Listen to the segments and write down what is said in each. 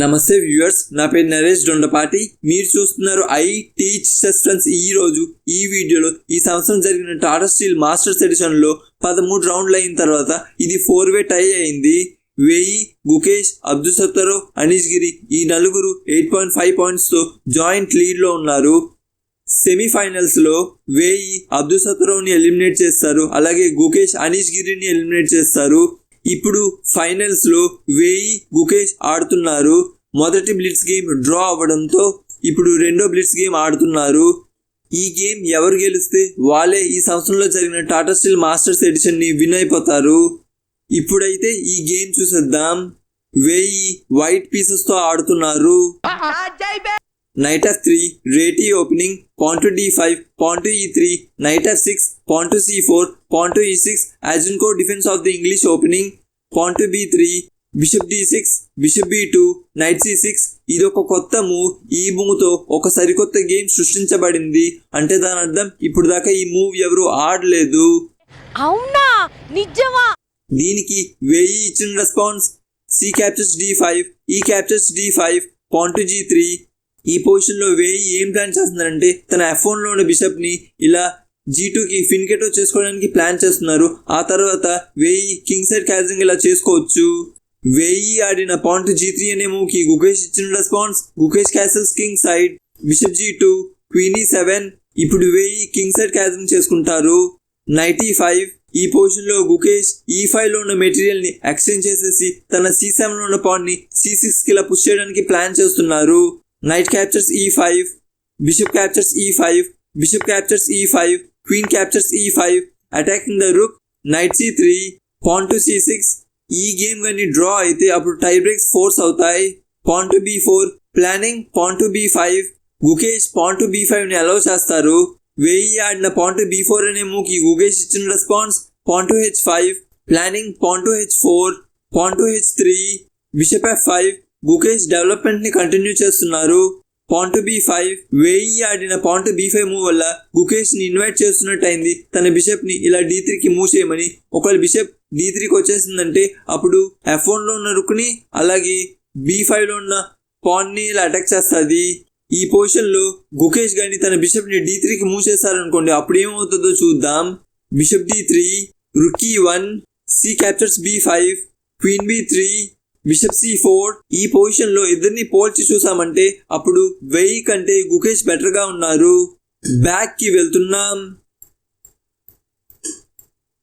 నమస్తే వ్యూవర్స్ నా పేరు నరేష్ దొండపాటి మీరు చూస్తున్నారు ఐ టీచ్ సస్పెన్స్ ఈ రోజు ఈ వీడియోలో ఈ సంవత్సరం జరిగిన టాటా స్టీల్ మాస్టర్స్ ఎడిషన్లో పదమూడు రౌండ్లు అయిన తర్వాత ఇది ఫోర్ వే టై అయింది. వేయి గుకేష్ అబ్దుల్ సత్తరో అనీష్ గిరి ఈ నలుగురు ఎయిట్ పాయింట్ ఫైవ్ పాయింట్స్తో జాయింట్ లీడ్లో ఉన్నారు. సెమీఫైనల్స్లో వేయి అబ్దుల్ సత్తరోని ఎలిమినేట్ చేస్తారు. అలాగే గుకేష్ అనీష్ గిరిని ఎలిమినేట్ చేస్తారు. ఇప్పుడు ఫైనల్స్లో వేయి గుకేష్ ఆడుతున్నారు. మొదటి బ్లిట్స్ గేమ్ డ్రా అవ్వడంతో ఇప్పుడు రెండో బ్లిట్స్ గేమ్ ఆడుతున్నారు. ఈ గేమ్ ఎవరు గెలిస్తే వాళ్ళే ఈ సంవత్సరంలో జరిగిన టాటా స్టీల్ మాస్టర్స్ ఎడిషన్ని విన్ అయిపోతారు. ఇప్పుడైతే ఈ గేమ్ చూసేద్దాం. వేయి వైట్ పీసెస్తో ఆడుతున్నారు. Knight f three Reti opening pawn d five point e three knight f six point c four pawn to e six Agincourt defence of the English opening pawn to b three bishop d six bishop b two knight c six ఇది ఒక కొత్త move ఈ మూవ్తో ఒక సరికొత్త game సృష్టించబడింది. అంటే దాని అర్థం ఇప్పుడు దాకా ఈ మూవ్ ఎవరు ఆడలేదు. అవునా? నిజమా? దీనికి వెయ్యి ఇచ్చిన response c captures d five e captures d five pawn to g three ఈ పొజిషన్లో వేయి ఏం ప్లాన్ చేస్తున్నారంటే తన ఎఫ్లో ఉన్న బిషప్ని ఇలా జీ టూకి ఫిన్కెటో చేసుకోవడానికి ప్లాన్ చేస్తున్నారు. ఆ తర్వాత వెయ్యి కింగ్ సైడ్ క్యాచరింగ్ ఇలా చేసుకోవచ్చు. వెయ్యి ఆడిన పాయింట్ జీ త్రీ అనే మూవ్కి గుకేష్ ఇచ్చిన response Gukesh castles king side bishop g two queen e seven ఇప్పుడు వెయ్యి కింగ్ సైడ్ క్యాచరింగ్ చేసుకుంటారు నైటీ ఫైవ్ e ఈ పొజిషన్లో గుకేష్ ఈ ఫైవ్లో ఉన్న మెటీరియల్ని ఎక్స్చేంజ్ చేసేసి తన సి సెవెన్ ఉన్న పాయింట్ని సి సిక్స్కి ఇలా పుష్ చేయడానికి ప్లాన్ చేస్తున్నారు. Knight captures e five bishop captures e five bishop captures e five queen captures e five attacking the rook knight c three pawn to c six ఈ game కానీ draw అయితే అప్పుడు tie breaks force అవుతాయి. Pawn to b four planning pawn to b five Gukesh pawn to b ఫైవ్ని allow చేస్తారు. Wei ఆడిన pan to b four అనే మూకి గుకేష్ ఇచ్చిన response pawn to h five planning pawn to h four pawn to h three bishop f five Gukesh డెవలప్మెంట్ని continue చేస్తున్నారు. Pawn b b five Wei ఆడిన pawn b b five move వల్ల గుకేష్ని invite చేస్తున్నట్టు అయింది తన బిషప్ని ఇలా డి త్రీకి move చేయమని ఒకవేళ బిషప్ డి త్రీకి వచ్చేసిందంటే అప్పుడు ఎఫ్లో ఉన్న రుక్ని అలాగే బి ఫైవ్లో ఉన్న పాన్ని ఇలా అటాక్ చేస్తుంది. ఈ పొజిషన్లో గుకేష్ గాని తన బిషప్ని డి కి మూవ్ చేశారనుకోండి అప్పుడు ఏమవుతుందో చూద్దాం. Bishop d three rook e one c captures b five queen b three bishop c four ఈ పొజిషన్లో ఇద్దరిని పోల్చి చూసామంటే అప్పుడు వెయ్యి కంటే గుకేష్ బెటర్గా ఉన్నారు. బ్యాక్కి వెళ్తున్నాం.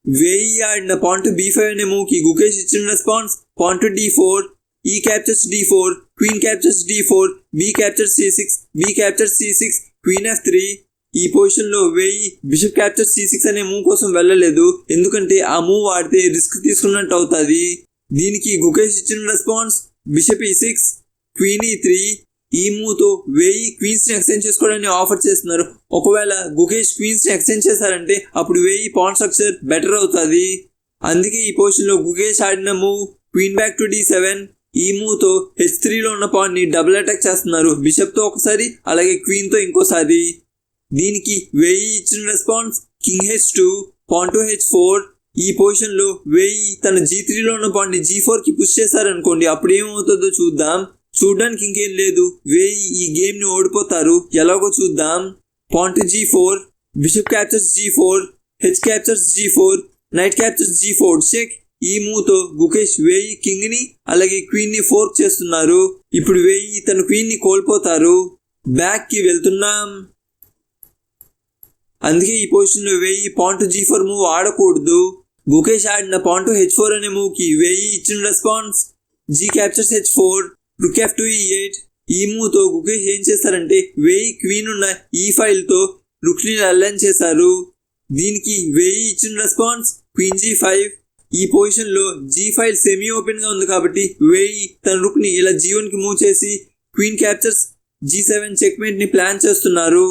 వెయ్యి ఆడిన పాయింట్ బి ఫైవ్ అనే మూవ్కి గుకేష్ ఇచ్చిన response point d four e captures d four queen captures d four b captures c six b captures c six queen f three ఈ పొజిషన్లో Wei bishop capture c six అనే move కోసం వెళ్ళలేదు. ఎందుకంటే ఆ మూవ్ ఆడితే రిస్క్ తీసుకున్నట్టు అవుతుంది. దీనికి గుకేష్ ఇచ్చిన response bishop e six queen e three ఈ మూతో వెయ్యి క్వీన్స్ని ఎక్స్చేంజ్ చేసుకోవడానికి ఆఫర్ చేస్తున్నారు. ఒకవేళ గుకేష్ క్వీన్స్ని ఎక్స్చేంజ్ చేశారంటే అప్పుడు వెయ్యి పాన్ స్ట్రక్చర్ బెటర్ అవుతుంది. అందుకే ఈ పొజిషన్లో గుకేష్ ఆడిన move queen back to d seven ఈ మూతో హెచ్ త్రీలో ఉన్న పాన్ని డబుల్ అటాక్ చేస్తున్నారు. బిషప్తో ఒకసారి అలాగే క్వీన్తో ఇంకోసారి. దీనికి వెయ్యి ఇచ్చిన response king h two pawn to h four ఈ పొజిషన్లో వెయ్యి తన జీ త్రీలో ఉన్న పాయింట్ జీ ఫోర్కి పుష్ చేశారనుకోండి అప్పుడు ఏమవుతుందో చూద్దాం. చూడడానికి ఇంకేం లేదు. వెయ్యి ఈ గేమ్ని ఓడిపోతారు. ఎలాగో చూద్దాం. Point g four bishop captures g four h captures g four knight captures g four. Check ఈ మూవ్తో గుకేష్ వేయి కింగ్ని అలాగే క్వీన్ని ఫోర్క్ చేస్తున్నారు. ఇప్పుడు వేయి తన క్వీన్ని కోల్పోతారు. బ్యాక్కి వెళ్తున్నాం. అందుకే ఈ పొజిషన్లో వేయి పాయింట్ జీ ఫోర్ మూవ్ ఆడకూడదు. గుకేష్ ఆడిన పాయింట్ హెచ్ ఫోర్ అనే మూవ్కి ఇచ్చిన response g captures h four rook f two e eight ఈ మూవ్తో గుకేష్ ఏం చేస్తారంటే వేయి క్వీన్ ఉన్న ఈ ఫైల్తో రుక్ని రుక్ చేశారు. దీనికి వేయి ఇచ్చిన రెస్పాన్స్ క్వీన్ జీ ఫైవ్ ఈ పొజిషన్లో జీ ఫైల్ సెమీ ఓపెన్గా ఉంది కాబట్టి వేయి తన రుక్ని ఇలా జీ వన్ మూవ్ చేసి క్వీన్ క్యాప్చర్స్ జీ సెవెన్ చెక్మేట్ని ప్లాన్ చేస్తున్నారు.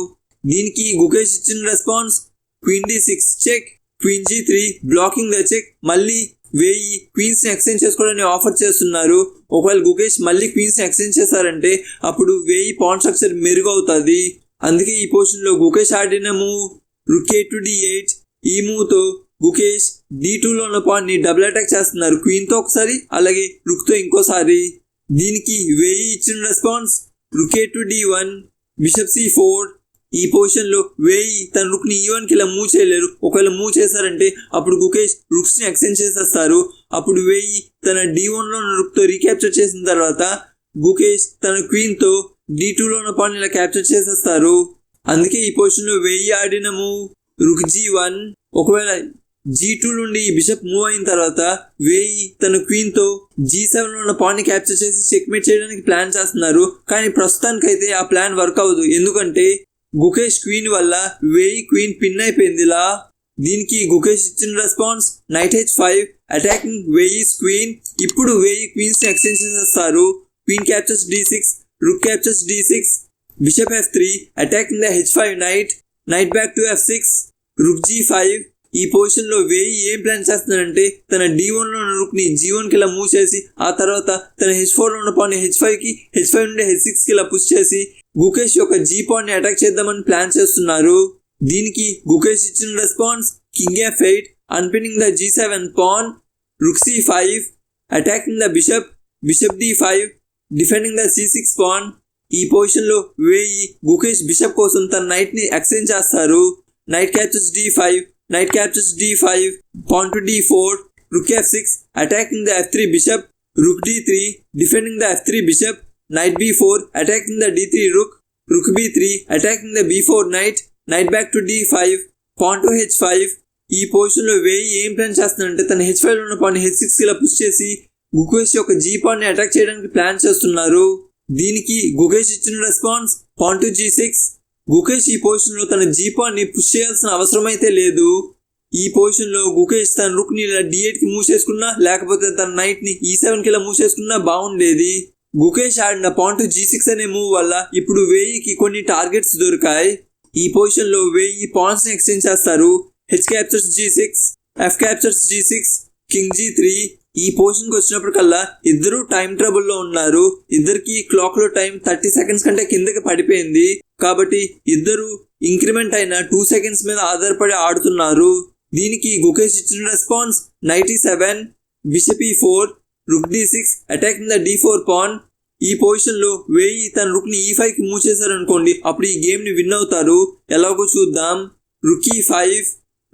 దీనికి గుకేష్ ఇచ్చిన response queen d six check queen g three blocking the check మళ్ళీ వేయి. క్వీన్స్ని ఎక్స్చేంజ్ చేసుకోవడానికి ఆఫర్ చేస్తున్నారు. ఒకవేళ గుకేష్ మళ్ళీ క్వీన్స్ని ఎక్స్చేంజ్ చేశారంటే అప్పుడు వేయి పాన్ స్ట్రక్చర్ మెరుగవుతుంది. అందుకే ఈ పొజిషన్లో గుకేష్ ఆడిన move rook e to d eight ఈ మూవ్తో గుకేష్ డి లో ఉన్న పాయింట్ని డబుల్ అటాక్ చేస్తున్నారు. క్వీన్తో ఒకసారి అలాగే రుక్తో ఇంకోసారి. దీనికి వెయ్యి ఇచ్చిన response rook e to d one bishop c four ఈ పొజిషన్లో వేయి తన రుక్ని ఈవెన్ ఇలా మూవ్ చేయలేరు ఒకవేళ మూవ్ చేశారంటే అప్పుడు గుకేష్ రుక్స్ని చేసేస్తారు. అప్పుడు వేయి తన డి వన్లో ఉన్న రుక్తో రీక్యాప్చర్ చేసిన తర్వాత గుకేష్ తన క్వీన్తో డి టూ లో ఉన్న పాన్ ఇలా క్యాప్చర్ చేసేస్తారు. అందుకే ఈ పొజిషన్లో వెయ్యి ఆడిన మూవ్ రుక్ జీ వన్. ఒకవేళ జీ టూ నుండి ఈ బిషప్ మూవ్ అయిన తర్వాత వేయి తన క్వీన్తో జీ సెవెన్లో ఉన్న పాన్ని క్యాప్చర్ చేసి చెక్మేట్ చేయడానికి ప్లాన్ చేస్తున్నారు. కానీ ప్రస్తుతానికైతే ఆ ప్లాన్ వర్క్ అవ్వదు. ఎందుకంటే గుకేష్ క్వీన్ వల్ల వేయి క్వీన్ పిన్ అయిపోయిందిలా. దీనికి గుకేష్ ఇచ్చిన response knight h five attacking Wei Yi queen ఇప్పుడు వేయి క్వీన్స్ ఎక్స్చేంజ్ చేసేస్తారు. Queen captures d six rook captures d six bishop f three attacking the h five knight knight back to f six rook g five. ఈ పొజిషన్లో వేయి ఏం plan చేస్తున్నాడంటే తన d వన్లో ఉన్న రుక్ని జీ వన్ ఇలా మూవ్ చేసి ఆ తర్వాత తన హెచ్ ఫోర్లో ఉన్న పాన్ హెచ్ ఫైవ్కి హెచ్ ఫైవ్ నుండి హెచ్ సిక్స్ ఇలా పుష్ చేసి గుకేష్ యొక్క జీ ని అటాక్ చేద్దామని ప్లాన్ చేస్తున్నారు. దీనికి గుకేష్ ఇచ్చిన response king f eight unpinning the g seven pawn rook c five attacking the bishop bishop d five defending the c six pawn ఈ పొజిషన్లో వేయి గుకేష్ బిషప్ కోసం తన నైట్ని ఎక్స్చేంజ్ చేస్తారు. Knight captures d five knight captures d five pawn to d four rook f six attacking the f three bishop rook d three defending the f three bishop knight b4 attacking the d3 rook. Rook b3 attacking the b4 knight. Knight back to d5 pawn to h5 ఈ పొజిషన్లో వేయి ఏం plan చేస్తున్నాడంటే తన H five ఉన్న pawn H six ఇలా push చేసి గుకేష్ యొక్క జీ పాన్ని అటాక్ చేయడానికి ప్లాన్ చేస్తున్నారు. దీనికి గుకేష్ ఇచ్చిన response pawn to G six Gukesh ఈ పొజిషన్లో తన జీ పాన్ని పుష్ చేయాల్సిన అవసరం అయితే లేదు. ఈ పొజిషన్లో గుకేష్ తన రుక్ని ఇలా డి ఎయిట్కి మూవ్ చేసుకున్నా లేకపోతే తన నైట్ని e ఈ సెవెన్కి ఇలా మూవ్ చేసుకున్నా బాగుండేది. గుకేష్ ఆడిన పాయింట్ జీ సిక్స్ అనే మూవ్ వల్ల ఇప్పుడు వేయికి కొన్ని టార్గెట్స్ దొరికాయి. ఈ పొజిషన్లో వేయి పాయింట్స్ ఎక్స్చేంజ్ చేస్తారు. H captures g six f captures g six king g three ఈ పొజిషన్కి వచ్చినప్పటికల్లా ఇద్దరు టైం ట్రబుల్లో ఉన్నారు. ఇద్దరికి క్లాక్లో టైం థర్టీ సెకండ్స్ కంటే కిందకి పడిపోయింది. కాబట్టి ఇద్దరు ఇంక్రిమెంట్ అయిన టూ సెకండ్స్ మీద ఆధారపడి ఆడుతున్నారు. దీనికి గుకేష్ ఇచ్చిన response ninety seven bishop four rook d six attacking the d four pawn ఈ పొజిషన్లో వేయి తన రుక్ని ఈ ఫైవ్కి మూవ్ చేశారనుకోండి అప్పుడు ఈ గేమ్ని విన్ అవుతారు. ఎలాగో చూద్దాం. Rook e five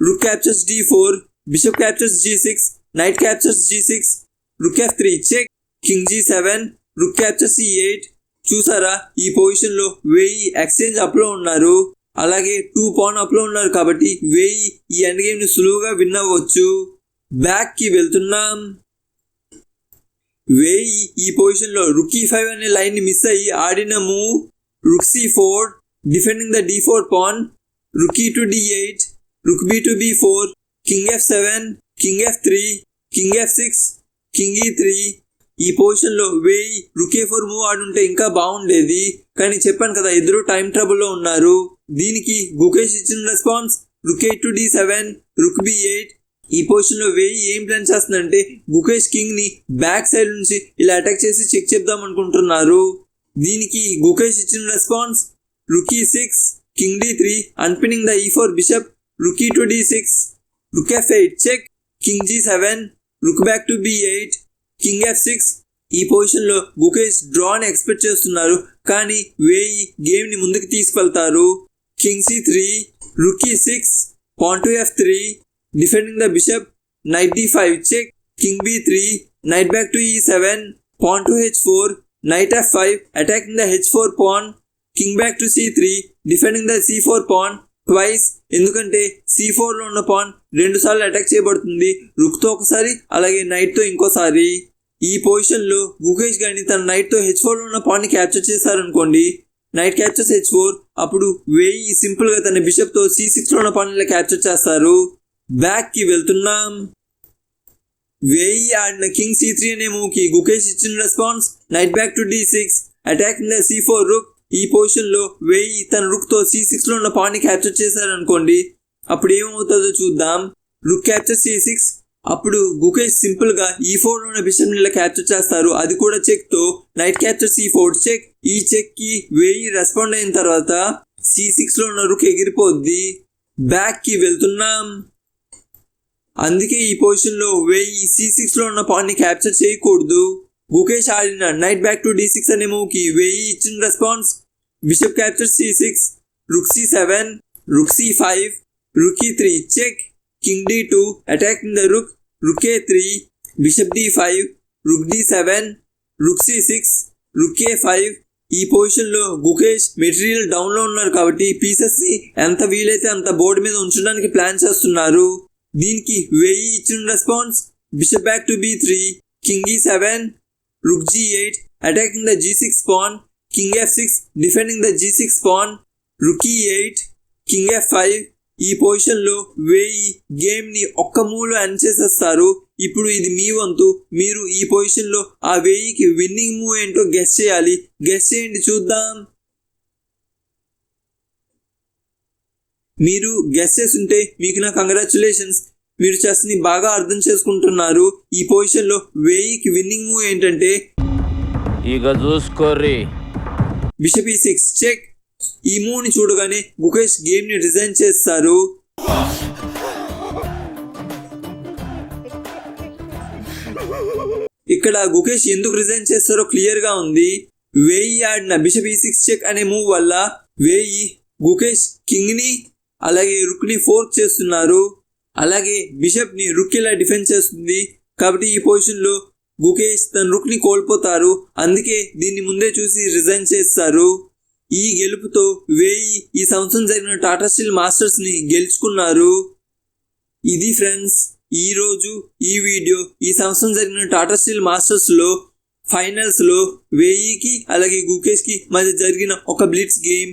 rook captures d four bishop captures g six knight captures g six rook f three check king g seven rook captures e eight చూసారా? ఈ పొజిషన్లో వేయి ఎక్స్చేంజ్ అప్లో ఉన్నారు. అలాగే టూ పాన్ అప్లో ఉన్నారు కాబట్టి వేయి ఈ ఎండ్ గేమ్ని సులువుగా విన్ అవ్వచ్చు. బ్యాక్కి వెళ్తున్నాం. వేయి ఈ పొజిషన్లో రుకీ ఫైవ్ అనే లైన్ని మిస్ అయ్యి ఆడిన move rook c four defending the d four pawn. Rook e to d eight rook b to b four king f seven king f three king f six king e three. ఈ పొజిషన్లో వేయి రుకే four move ఆడుంటే ఇంకా బాగుండేది. కానీ చెప్పాను కదా ఇద్దరు time ట్రబుల్లో ఉన్నారు. దీనికి గుకేష్ ఇచ్చిన response rook e to d seven rook b eight ఈ పొజిషన్లో వేయి ఏం ప్లాన్ చేస్తుందంటే గుకేష్ కింగ్ని బ్యాక్ సైడ్ నుంచి ఇలా అటాక్ చేసి చెక్ చెప్దాం అనుకుంటున్నారు. దీనికి గుకేష్ ఇచ్చిన response rook e six king d three unpinning the e four bishop rook e to d six rook f eight check king g seven rook back to b eight king f six ఈ పొజిషన్లో Gukesh డ్రాని expect చేస్తున్నారు కానీ వేయి గేమ్ని ముందుకు తీసుకెళ్తారు. King c three rook e six pawn to f three defending the bishop knight d five check king b three knight back to e seven pawn to h four knight f five attacking the h four pawn king back to c three defending the c four pawn twice ఎందుకంటే c ఫోర్లో ఉన్న pan రెండు సార్లు attack చేయబడుతుంది. రుక్తో ఒకసారి అలాగే నైట్తో ఇంకోసారి. ఈ పొజిషన్లో గుకేష్ గాని తన నైట్తో హెచ్ ఫోర్లో ఉన్న పాన్ని క్యాప్చర్ చేశారనుకోండి. నైట్ క్యాప్చర్స్ హెచ్ ఫోర్ అప్పుడు వేయి సింపుల్గా తన బిషప్తో సి సిక్స్లో ఉన్న పాన్ ఇలా క్యాప్చర్ చేస్తారు. బ్యాక్కి వెళ్తున్నాం. వేయి ఆడిన కింగ్ సి త్రీ అనే మూవ్కి గుకేష్ ఇచ్చిన response. Knight back to d six. Attack the c four rook. ఈ పొజిషన్లో వెయ్యి వేయి తన రుక్తో సి సిక్స్లో ఉన్న పాన్ని క్యాప్చర్ చేశారనుకోండి అప్పుడు ఏమవుతుందో చూద్దాం. Rook capture c six. అప్పుడు గుకేష్ సింపుల్గా ఈ ఫోర్లో ఉన్న బిషప్ని ఇలా క్యాప్చర్ చేస్తారు. అది కూడా చెక్తో. Knight capture c four check. ఈ చెక్కి వెయ్యి వేయి రెస్పాండ్ అయిన తర్వాత సి సిక్స్లో ఉన్న రుక్ ఎగిరిపోద్ది. బ్యాక్కి వెళ్తున్నాం. అందుకే ఈ పొజిషన్లో వేయి సి సిక్స్లో ఉన్న పాన్ని క్యాప్చర్ చేయకూడదు. గుకేష్ ఆడిన knight back to d six అనే మూవ్కి వెయ్యి ఇచ్చిన response bishop capture c six rook c seven rook c five rook e three check king d two attacking the rook rook a three bishop d five rook d seven rook c six rook a five ఈ పొజిషన్లో Gukesh material డౌన్లో ఉన్నారు కాబట్టి పీసెస్ని ఎంత వీలైతే అంత board మీద ఉంచడానికి ప్లాన్ చేస్తున్నారు. దీనికి వెయ్యి ఇచ్చిన response bishop back to b three king e seven rook g eight attacking the g six pawn king f six defending the g six pawn rook e eight king f five ఈ పొజిషన్లో వేయి గేమ్ని ఒక్క మూలో end చేసేస్తారు. ఇప్పుడు ఇది మీ వంతు. మీరు ఈ పొజిషన్లో ఆ వేయికి విన్నింగ్ మూవ్ ఏంటో గెస్ చేయాలి. గెస్ చేయండి చూద్దాం. మీరు గెస్ చేస్తుంటే మీకు నా కంగ్రాచులేషన్స్ మీరు చెస్ని బాగా అర్థం చేసుకుంటున్నారు. ఈ పొజిషన్లో వేయికి విన్నింగ్ మూవ్ ఏంటంటే ఇక చూసుకోర్రి. బిషప్ ఈ సిక్స్ చెక్ ఈ మూవ్ని చూడగానే గుకేష్ గేమ్ని రిజైన్ చేస్తారు. ఇక్కడ గుకేష్ ఎందుకు రిజైన్ చేస్తారో క్లియర్గా ఉంది. వేయి ఆడిన బిషప్ ఈ సిక్స్ చెక్ అనే మూవ్ వల్ల వేయి గుకేష్ కింగ్ని అలాగే రుక్ని ఫోర్స్ ఫోర్క్ చేస్తున్నారు. అలాగే బిషప్ని రుక్ ఇలా డిఫెండ్ చేస్తుంది. కాబట్టి ఈ పొజిషన్లో గుకేష్ తన రుక్ని కోల్పోతారు. అందుకే దీన్ని ముందే చూసి రిజైన్ చేస్తారు. ఈ గెలుపుతో వేయి ఈ సంవత్సరం జరిగిన టాటా స్టీల్ మాస్టర్స్ని గెలుచుకున్నారు. ఇది ఫ్రెండ్స్ ఈరోజు ఈ వీడియో ఈ సంవత్సరం జరిగిన టాటా స్టీల్ మాస్టర్స్లో ఫైనల్స్లో వేయికి అలాగే గుకేష్కి మధ్య జరిగిన ఒక బ్లిట్స్ గేమ్.